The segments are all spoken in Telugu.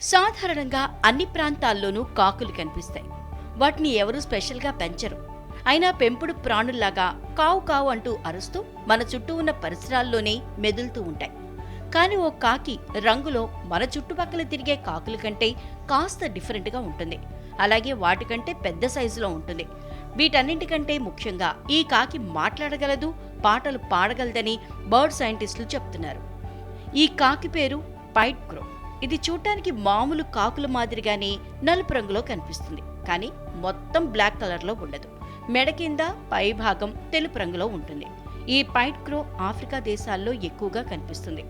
సాధారణంగా అన్ని ప్రాంతాల్లోనూ కాకులు కనిపిస్తాయి. వాటిని ఎవరూ స్పెషల్గా పెంచరు. అయినా పెంపుడు ప్రాణుల్లాగా కావు కావు అంటూ అరుస్తూ మన చుట్టూ ఉన్న పరిసరాల్లోనే మెదులుతూ ఉంటాయి. కానీ ఓ కాకి రంగులో మన చుట్టుపక్కల తిరిగే కాకుల కంటే కాస్త డిఫరెంట్గా ఉంటుంది. అలాగే వాటికంటే పెద్ద సైజులో ఉంటుంది. వీటన్నింటికంటే ముఖ్యంగా ఈ కాకి మాట్లాడగలదు పాటలు పాడగలదని బర్డ్ సైంటిస్టులు చెప్తున్నారు. ఈ కాకి పేరు పైట్ క్రో. ఇది చూడటానికి మామూలు కాకుల మాదిరిగానే నలుపు రంగులో కనిపిస్తుంది. కానీ మొత్తం బ్లాక్ కలర్లో ఉండదు. మెడ కింద పై భాగం తెలుపు రంగులో ఉంటుంది. ఈ పైట్ క్రో ఆఫ్రికా దేశాల్లో ఎక్కువగా కనిపిస్తుంది.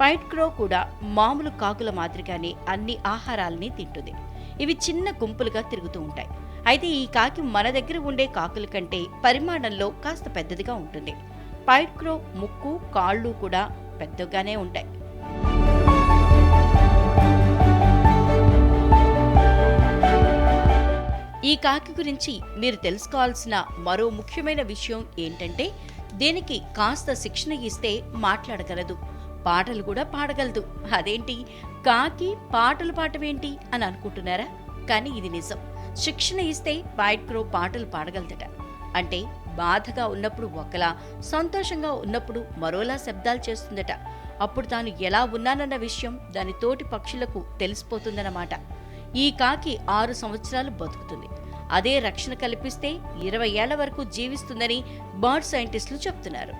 పైట్ క్రో కూడా మామూలు కాకుల మాదిరిగానే అన్ని ఆహారాలని తింటుంది. ఇవి చిన్న గుంపులుగా తిరుగుతూ ఉంటాయి. అయితే ఈ కాకి మన దగ్గర ఉండే కాకుల కంటే పరిమాణంలో కాస్త పెద్దదిగా ఉంటుంది. పైట్ క్రో ముక్కు కాళ్ళు కూడా పెద్దగానే ఉంటాయి. ఈ కాకి గురించి మీరు తెలుసుకోవాల్సిన మరో ముఖ్యమైన విషయం ఏంటంటే దీనికి కాస్త శిక్షణ ఇస్తే మాట్లాడగలదు. పాటలు కూడా పాడగలదు. అదేంటి? కాకి పాటలు పాడవేంటి అని అనుకుంటున్నారా? కానీ ఇది నిజం. శిక్షణ ఇస్తే వైట్ క్రో పాటలు పాడగలదట. అంటే బాధగా ఉన్నప్పుడు ఒకలా సంతోషంగా ఉన్నప్పుడు మరోలా శబ్దాలు చేస్తుందట. అప్పుడు తాను ఎలా ఉన్నానన్న విషయం దాని తోటి పక్షులకు తెలిసిపోతుందన్నమాట. ఈ కాకి ఆరు సంవత్సరాలు బతుకుతుంది. అదే రక్షణ కల్పిస్తే ఇరవై ఏళ్ళ వరకు జీవిస్తుందని బర్డ్ సైంటిస్టులు చెప్తున్నారు.